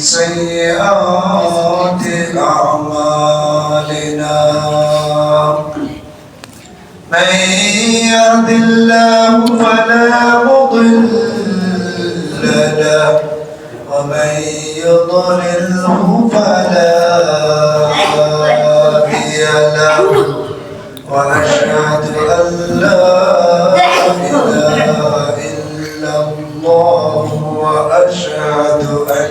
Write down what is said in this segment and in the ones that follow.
سيئات أعمالنا. من يهد الله فلا مضل له ومن يضلله فلا هادي له. وأشهد أن لا إله إلا الله وأشهد أن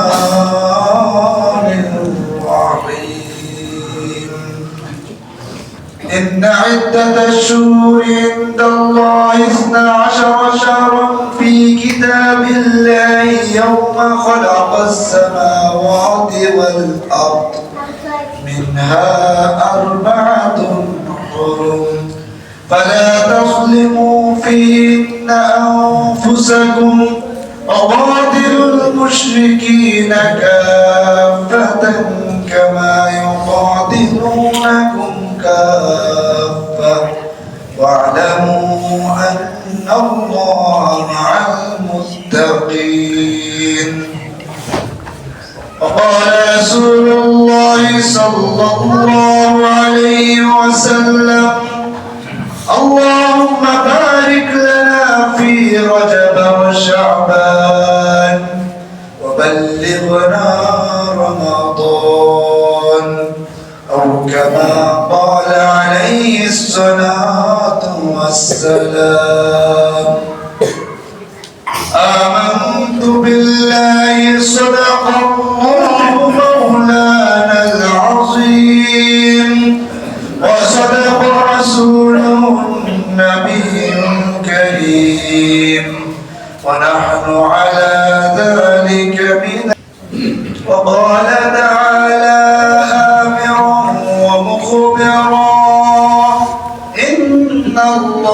الشهور عند الله اثنا عشر شهرا في كتاب الله يوم خلق السماوات والأرض. منها أربعة حرم فلا تظلموا فيهن أنفسكم وقاتلوا المشركين كافة. واعلموا أن الله مع المتقين. رسول الله صلى الله عليه وسلم اللهم بارك لنا في رجب وشعبان وبلغنا رمضان أو كما قال عليه والسلام. آمنت بالله صدق الله مولانا العظيم. وصدق رسوله النبي الكريم. ونحن على ذلك من وقال تعالى آمرا ومخبرا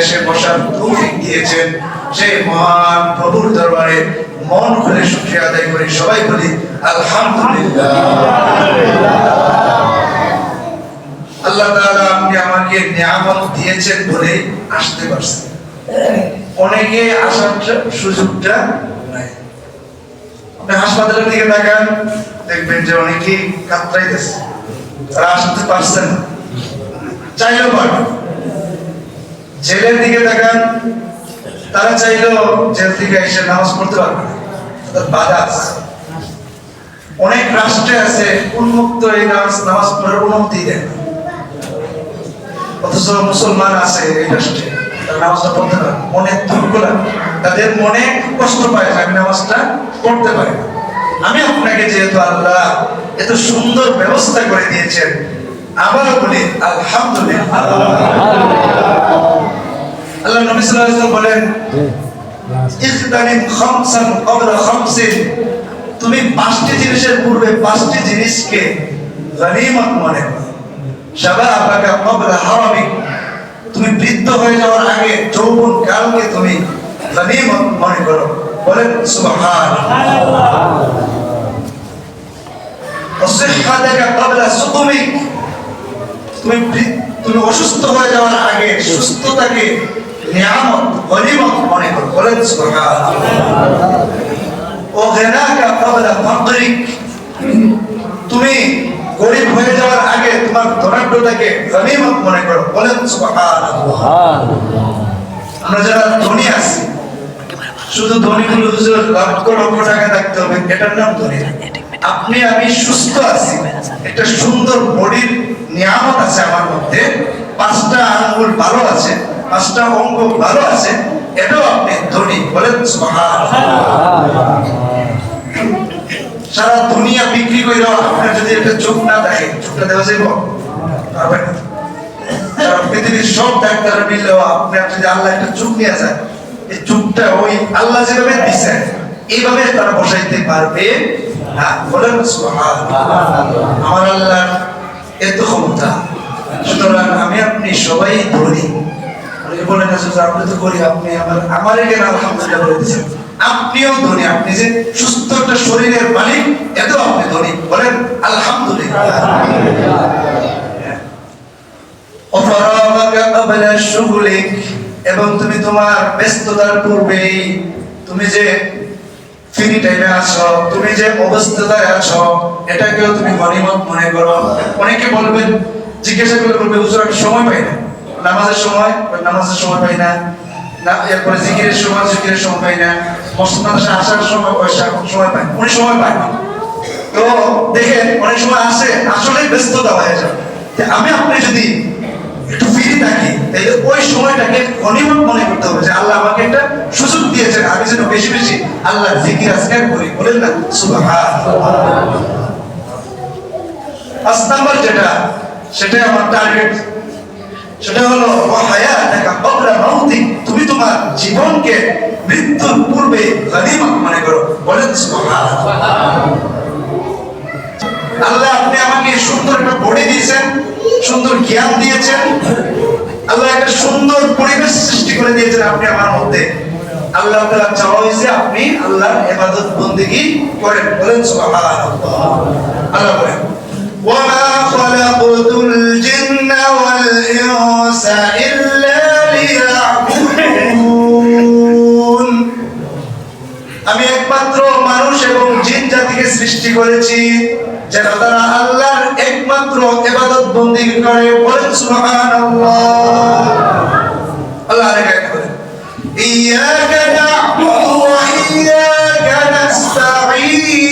এসে বসার তৌফিক দিয়েছেন সেই মহান প্রভুর দরবারে মন খুলে শুকরিয়া আদায় করি, সবাই বলি আলহামদুলিল্লাহ আল্লাহ তাআলা আপনি আমাকে নিয়ামত দিয়েছেন বলে আসতে পারছি অনেকে আসার সুযোগটা নাই আপনি হাসপাতালের দিকে তাকান, দেখবেন যে অনেকে কাতরাইতেছে তারা আসতে পারছেন। চাইলেও পারবে না। জেলের দিকে তাকান, তারা চাইলো জেল থেকে এসে নামাজ পড়তে পারবে। বাধা আছে। অনেক রাষ্ট্রে আছে, উন্মুক্ত এই নামাজ নামাজ পড়ার অনুমতি অথচ মুসলমান আছে এই রাষ্ট্রে নামাজটা পড়তে পারে মনে তাদের মনে কষ্ট পায় আমি নামাজটা পড়তে পারি আমি আপনাকে যেহেতু আল্লাহ এত সুন্দর ব্যবস্থা করে দিয়েছেন, আবারও বলি, আলহামদুলিল্লাহ। আল্লাহ নবী সাল্লাল্লাহু আলাইহি ওয়াসাল্লাম বলেন ইখতানিম খামসান ক্বাবলা খামসিন তুমি পাঁচটি জিনিসের পূর্বে পাঁচটি জিনিসকে গনিমত মনে করো। শাবাবাকা ক্বাবলা হারামিক তুমি বৃদ্ধ হয়ে যাওয়ার আগে যৌবন কালকে তুমি গনিমত মনে করো। বলেন সুবহানাল্লাহ ওয়াসিহহাতাকা ক্বাবলা সুকুমিক তুমি তুমি অসুস্থ হয়ে যাওয়ার আগে সুস্থতাকে নিয়ামত মনে করো। বলেন ও গনাকা ফাকরিক তুমি গরিব হয়ে যাওয়ার আগে তোমার ধনাঢ্যতাকে গনিমত মনে করো। বলেন আমরা যারা ধনী আছি, শুধু ধনীগুলো হুজুর লক্ষ লক্ষ টাকা থাকতে হবে। এটার নাম ধনী। আপনি, আমি সুস্থ আছি। একটা সুন্দর বডির নিয়ামত আছে আমার মধ্যে। পাঁচটা আঙ্গুল ভালো আছে। পাঁচটা অঙ্গ ভালো আছে, এটাও আপনি ধনী বলেন সারা দুনিয়া বিক্রি করে আপনার যদি একটা চোখ না দেখে, চোখটা দেওয়া যাইব? পৃথিবীর সব ডাক্তার মিললেও আপনার যদি আল্লাহ একটা চোখ নিয়ে যায়, এই চোখটা ওই আল্লাহ যেভাবে দিচ্ছেন এইভাবে তারা বসাইতে পারবে না। বলেন। আমার আল্লাহ এত ক্ষমতা। সুতরাং আমি আপনি সবাই ধরি এবং তুমি তোমার ব্যস্ততার পূর্বেই তুমি যে ফ্রি টাইমে আছো, তুমি যে অবস্থায় আছো, এটাকেও তুমি গনিমত মনে করো। অনেকে বলবেন, জিজ্ঞাসা করলে বলবে সময় পাই না। নামাজের সময় নামাজের সময় পাই না। এরপরে জিকিরের সময় জিকিরের সময় পাই না। আসার সময় সময়। উনি সময় পায় না। তো দেখেন, অনেক সময় আসে আসলে ব্যস্ততা হয়ে যায়। আমি আপনি যদি একটু থাকি, তাহলে ওই সময়টাকে গনিমত মনে করতে হবে যে আল্লাহ আমাকে একটা সুযোগ দিয়েছেন। আমি যেন বেশি বেশি আল্লাহ জিকির করি। বলেন না, সুবহানাল্লাহ। পাঁচ নাম্বার যেটা, সেটাই আমার টার্গেট সেটা হলো ক্বাবলা মাউতিক তুমি তোমার জীবনকে মৃত্যুর পূর্বে মনে করো। বলেন আল্লাহ আপনি আমাকে সুন্দর একটা বডি দিয়েছেন, সুন্দর জ্ঞান দিয়েছেন। আল্লাহ একটা সুন্দর পরিবেশ সৃষ্টি করে দিয়েছেন আপনি আমার মধ্যে। আল্লাহ তাআলা চাওয়া হয়েছে আপনি আল্লাহর ইবাদত বন্দেগী করেন। বলেন আল্লাহ বলেন وما خلقت الجن والإنس إلا ليعبدون আমি একমাত্র মানুষ এবং জিন জাতিকে সৃষ্টি করেছি যেন তারা আল্লাহর একমাত্র ইবাদত বন্দি করে বলেন সুবহানাল্লাহ আল্লাহ আরেক আয়াত বলেন ইয়াকা না'বুদু ওয়া ইয়াকা নাস্তাঈন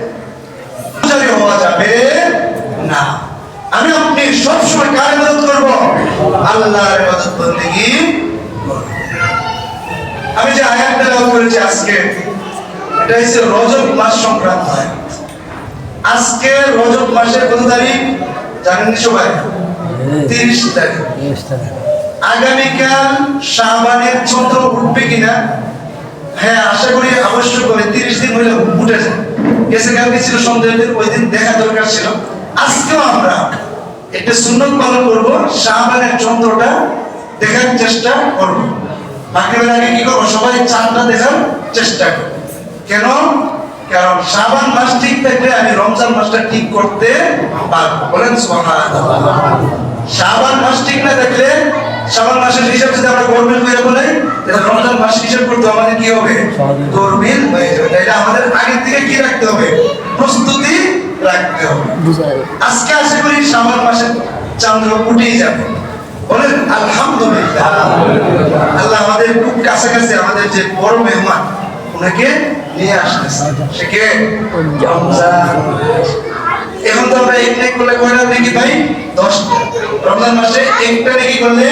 পূজারি হওয়া যাবে না। আমি আপনি সবসময় কার ইবাদত করব? আল্লাহর ইবাদত বন্দেগী আমি যে আয়াতটা লাভ করেছি আজকে এটা হচ্ছে রজব মাস সংক্রান্ত আয়াত। আজকে রজব মাসের কত তারিখ? জানেন সবাই? তিরিশ তারিখ। আগামীকাল শাহবানের চন্দ্র উঠবে কিনা? হ্যাঁ আশা করি আবশ্যক হবে তিরিশ দিন হইলে উঠে যায়। গেছে কালকে ছিল দিন, ওই দিন দেখা দরকার ছিল। আজকেও আমরা একটা সুন্নত পালন করব, শাহবানের চন্দ্রটা দেখার চেষ্টা করব। মাগরিবের আগে কি করব? সবাই চাঁদটা দেখার চেষ্টা করব। কেন? কারণ শাবান মাস ঠিক থাকলে আমি রমজান মাসটা ঠিক করতে পারব। বলেন সুবহানাল্লাহ। শাবান মাস ঠিক না থাকলে শাবান মাসের হিসাব যদি আমরা গরমিল করে বলে তাহলে রমজান মাস হিসাব করতে আমাদের কি হবে? গরমিল হয়ে যাবে। তাইলে আমাদের আগে থেকে কি রাখতে হবে? প্রস্তুতি রাখতে হবে। আজকে আশা করি শাবান মাসের চন্দ্র উঠেই যাবে। বলেন আলহামদুলিল্লাহ। আল্লাহ আমাদের খুব কাছাকাছি আমাদের যে বড় মেহমান ওনাকে নিয়ে আসতেছে। সে কে? এখন তো আমরা এক নেক করলে কয়টা নাকি ভাই? দশটা। রমজান মাসে একটা নাকি করলে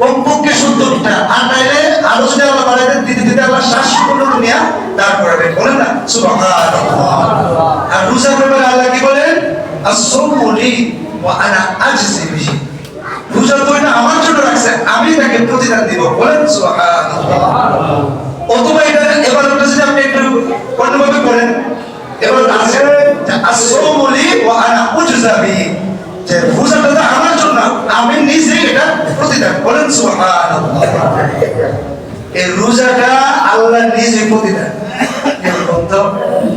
কমপক্ষে সত্তরটা। আর নাইলে আরও যদি আল্লাহ বাড়াইতে দিতে দিতে আল্লাহ শ্বাস পূর্ণ নিয়ে দাঁড় করাবে বলেন না? সুবহানাল্লাহ। আর রোজার ব্যাপারে আল্লাহ কি বলেন? আসসামু লি ওয়া আনা আজজি বিহি। রোজা তো এটা আমার জন্য রাখছে, আমি তাকে প্রতিদান দিব। বলেন সুবহানাল্লাহ। অথবা এটা এবার যদি আপনি একটু অন্যভাবে করেন, এবার আছে আসসামুলি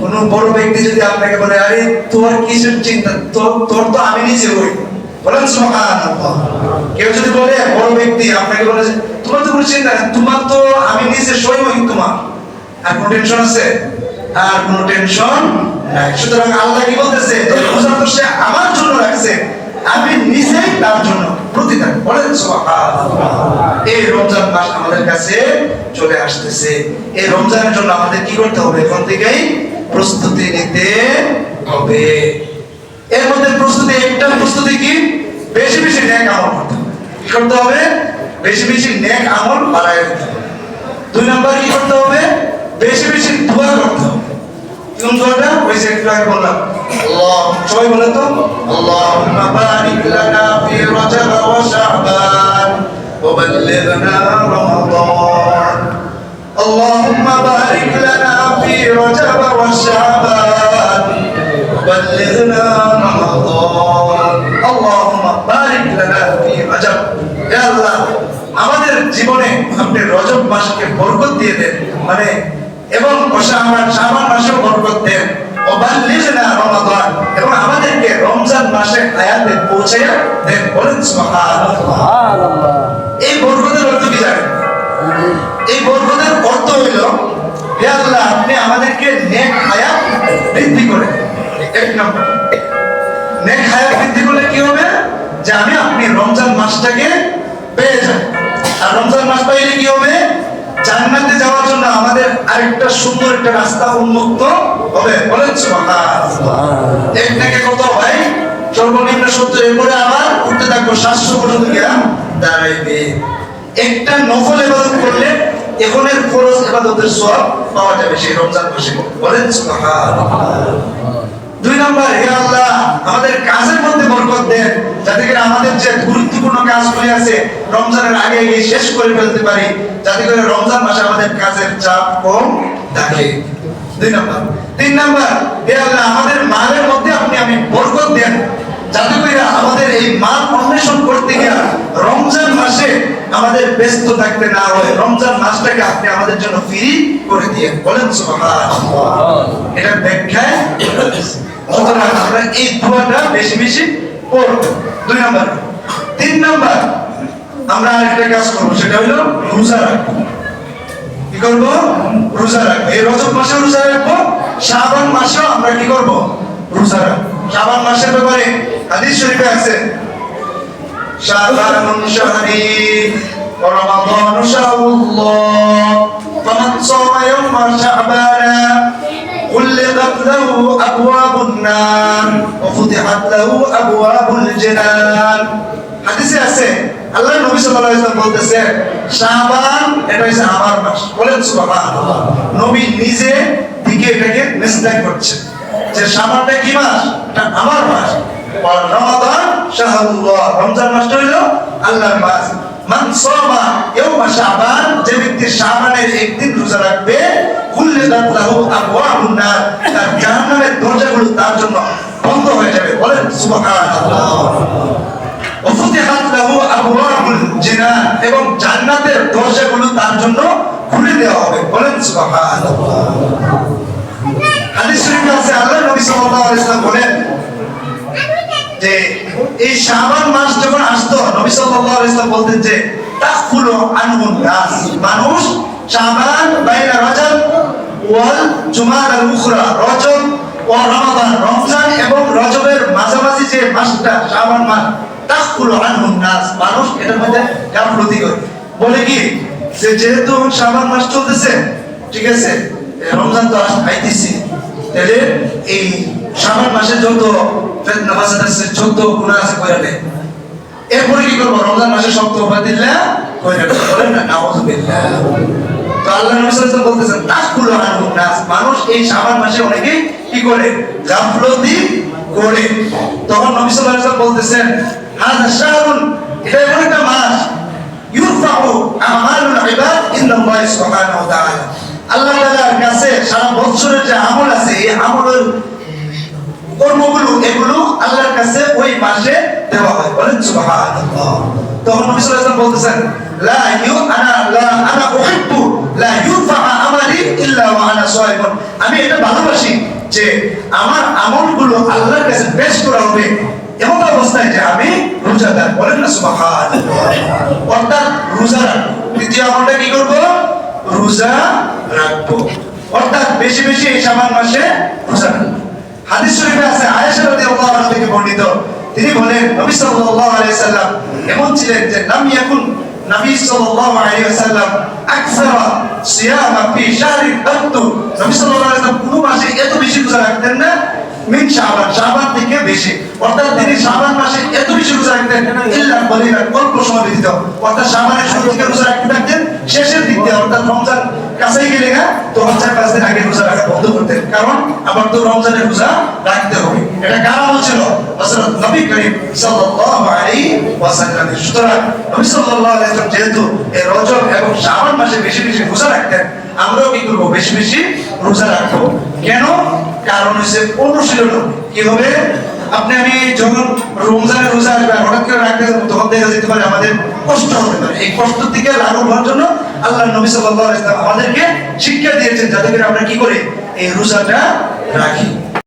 কোন বড় ব্যক্তি যদি আপনাকে বলে, আরে, তোর কিসের চিন্তা? তোর তো আমি নিজে হই বলেন কেউ যদি বলে, বড় ব্যক্তি আপনাকে বলে তোমার তো কোনো চিন্তা তোমার তো আমি নিজে সই হই তোমার। আর কোনো টেনশন আছে? আর কোনো টেনশন সুতরাং আল্লাহ কি বলতেছে? সে আমার জন্য রাখছে। আমি নিজেই তার জন্য প্রতিদান বলেন এই রমজান মাস আমাদের কাছে চলে আসতেছে। এই রমজানের জন্য আমাদের কি করতে হবে? এখন থেকেই প্রস্তুতি নিতে হবে। এর মধ্যে প্রস্তুতি, একটা প্রস্তুতি কি? বেশি বেশি নেক আমল করতে হবে। কি করতে হবে? বেশি বেশি নেক আমল বাড়ায় হবে। দুই নাম্বার কি করতে হবে? বেশি বেশি দোয়া করতে হবে। কোন দোয়াটা ওই যে একটু আগে বললাম আল্লাহ সবাই বলেন তো আল্লাহুম্মা বারিক লানা ফি রজব ওয়া শাবান ওয়া বাল্লিগনা রমাদান اللهم بارك لنا في رجب وشعبان وبلغنا رمضان اللهم بارك لنا في رجب يا الله আমাদের জীবনে আপনি রজব মাসকে বরকত দিয়ে দেন মানে এবং শাবান মাসেও বরকত দেন ওবাল্লিগনা রমাদান এবং আমাদেরকে রমজান মাসে হায়াতে পৌঁছে দেন বলেন সুবহানাল্লাহ। এই বরকতের অর্থ কি জানেন? এই বরকতের অর্থ হইল হে আল্লাহ আপনি আমাদেরকে নেক হায়াত বৃদ্ধি করে এক নম্বর নেক হায়াত বৃদ্ধি করলে কি হবে? যে আমি আপনি রমজান মাসটাকে পেয়ে যাই আর রমজান মাস পাইলে কি হবে? জান্নাতে যাওয়ার জন্য আমাদের আরেকটা সুন্দর একটা রাস্তা উন্মুক্ত হবে। বলেন এক থেকে কত ভাই? সর্বনিম্ন সত্তর এরপরে আবার উঠতে থাকব সাতশো পর্যন্ত গিয়া দাঁড়াইবে একটা নফল ইবাদত করলে এখনের ফরজ ইবাদতের সওয়াব পাওয়া যাবে, সেই রমজান মাসে। বলেন সুবহানাল্লাহ। দুই নম্বর, হে আল্লাহ, আমাদের কাজের মধ্যে বরকত দেন যাতে করে আমাদের যে গুরুত্বপূর্ণ আছে রমজানের আগে শেষ করে ফেলতে পারি, যাতে করে রমজান মাসে আমাদের কাজের চাপ কম থাকে। দুই নম্বর। তিন নম্বর, হে আল্লাহ, আমাদের মালের মধ্যে আপনি, আমি বরকত দেন, যাতে করে আমাদের এই মাল অন্বেষণ করতে গিয়া আমাদের ব্যস্ত থাকতে না হয় রমজান মাসটাকে আপনি আমাদের জন্য ফ্রি করে দিয়ে বলেন এটা সুতরাং আমরা এই দোয়াটা বেশি বেশি দুই নম্বর। তিন নম্বর, আমরা আরেকটা কাজ করব, সেটা হলো রোজা রাখব। কি করব? রোজা রাখব। এই রজব মাসে রোজা রাখব শ্রাবণ মাসেও আমরা কি করব? রোজা রাখব। শ্রাবণ মাসের ব্যাপারে হাদিস শরীফে আছে শ্রাবণ ورمضان شهر الله فمن صام يوم شعبان خلقت له أبواب النار وفتحت له أبواب الجنان হাদিসে আছে আল্লাহ নবী সাল্লাল্লাহু আলাইহি ওয়াসাল্লাম বলতেছে শাবান এটা হচ্ছে আমার মাস বলেন সুবহানাল্লাহ নবী নিজে দিকে এটাকে মিসদাক করছে যে শাবানটা কি মাস এটা আমার মাস আর রমাদান শাহরুল্লাহ রমজান মাসটা হলো আল্লাহর মাস মান সামা ইয়াউমা শাবান, যে ব্যক্তি শাবানের একদিন রোজা রাখবে কুল্লিদাত লাহু আবওয়াবুন নার, তার জাহান্নামের দরজাগুলো তার জন্য বন্ধ হয়ে যাবে। বলেন, সুবহানাল্লাহ। ওফুতিহাত লাহু আবওয়াবুল এবং জান্নাতের দরজাগুলো তার জন্য খুলে দেওয়া হবে। বলেন, সুবহানাল্লাহ। হাদিস শরীফে আছে আল্লাহ নবী সাল্লাল্লাহু বলেন যে এই শাবান মাস যখন আসতো, নবী সাল্লাল্লাহু আলাইহি বলতেন যে, তাকফুলু আনহুন নাস। মানুষ বাইনা রজব ওয়াল উখরা, রজব ও রমাদান, রমজান এবং রজবের মাঝামাঝি যে মাসটা মাস, তাকফুলু আনহুন নাস। মানুষ এটার মধ্যে গাফলতি করে। বলে কি, যে যেহেতু শাবান মাস চলতেছে, ঠিক আছে রমজান তো আস আইতেছি। তাহলে এই শাবান মাসে যত ফাসাদ আছে আছে এরপরে কি করব? রমজান মাসে কইরা দেয় বলেন না তো আল্লাহ নবী সাল্লাল্লাহু বলতেছেন নাস। মানুষ এই শাবান মাসে অনেকে কি করে? গাফলতি করে। তখন নবী সাল্লাল্লাহু বলতেছেন শাহরুন। এটা এমন একটা মাস। ইউরফাউ আমালুল ইবাদ ইল্লাল্লাহ সুবহানাহু ওয়া তাআলা। আল্লাহ তাআলার কাছে সারা বছরের যে আমল আছে, এই আমলের কর্মগুলো এগুলো আল্লাহর কাছে ওই মাসে দেওয়া হয়। বলেন সুবহানাল্লাহ। তখন নবী সাল্লাল্লাহু বলতেছেন, লা ইউ আনা, লা আনা উহিব্বু, লা ইউরফা আমালি ইল্লা ওয়া আনা সাইমুন আমি এটা ভালোবাসি যে আমার আমলগুলো আল্লাহর কাছে পেশ করা হবে এমন অবস্থায় যে আমি রোজাদার। বলেন না সুবহানাল্লাহ। অর্থাৎ রোজা তৃতীয় আমলটা কি করব? রোজা রাখব। অর্থাৎ বেশি বেশি এই শাবান মাসে রোজা রাখব। হাদিস শরীফে আছে, আয়েশা রাদিয়াল্লাহু আনহা থেকে বর্ণিত। তিনি বলেন, নবী সাল্লাল্লাহু আলাইহি সাল্লাম এমন ছিলেন যে লাম ইয়াকুন নবী সাল্লাল্লাহু আলাইহি ওয়াসাল্লাম আকসারা সিয়ামা ফি শাহরি কাত্তু নবী সাল্লাল্লাহু আলাইহি সাল্লাম কোন মাসে এত বেশি রোজা রাখতেন না, মিন শাবান শাবান থেকে বেশি। অর্থাৎ তিনি শাবান মাসে এত বেশি রোজা রাখতেন ইল্লা কলিলা অল্প সময় ব্যতীত। অর্থাৎ শাবানের শুরু থেকে রোজা রাখতে থাকতেন, শেষের দিক দিয়ে অর্থাৎ রমজান কাছেই গেলে না তো চার পাঁচ দিন আগে রোজা রাখা বন্ধ করতেন কারণ আবার তো রমজানের রোজা রাখতে হবে। এটা কার আমল ছিল হযরত নবী করিম সাল্লাল্লাহু আলাইহি ওয়াসাল্লাম। সুতরাং নবী সাল্লাল্লাহু আলাইহি যেহেতু এই রজব এবং মাসে বেশি বেশি রোজা রাখতেন, আমরাও কি করব? বেশি বেশি রোজা রাখব। কেন? কারণ হচ্ছে অনুশীলন। কি হবে? আপনি আমি যখন রমজানের রোজা আসবে হঠাৎ করে রাখতে তখন দেখা যেতে পারে আমাদের কষ্ট হতে পারে। এই কষ্ট থেকে লাঘব হওয়ার জন্য আল্লাহ নবী সাল্লাল্লাহু আলাইহি আমাদেরকে শিক্ষা দিয়েছেন যাতে করে আমরা কি করি? এই রোজাটা রাখি।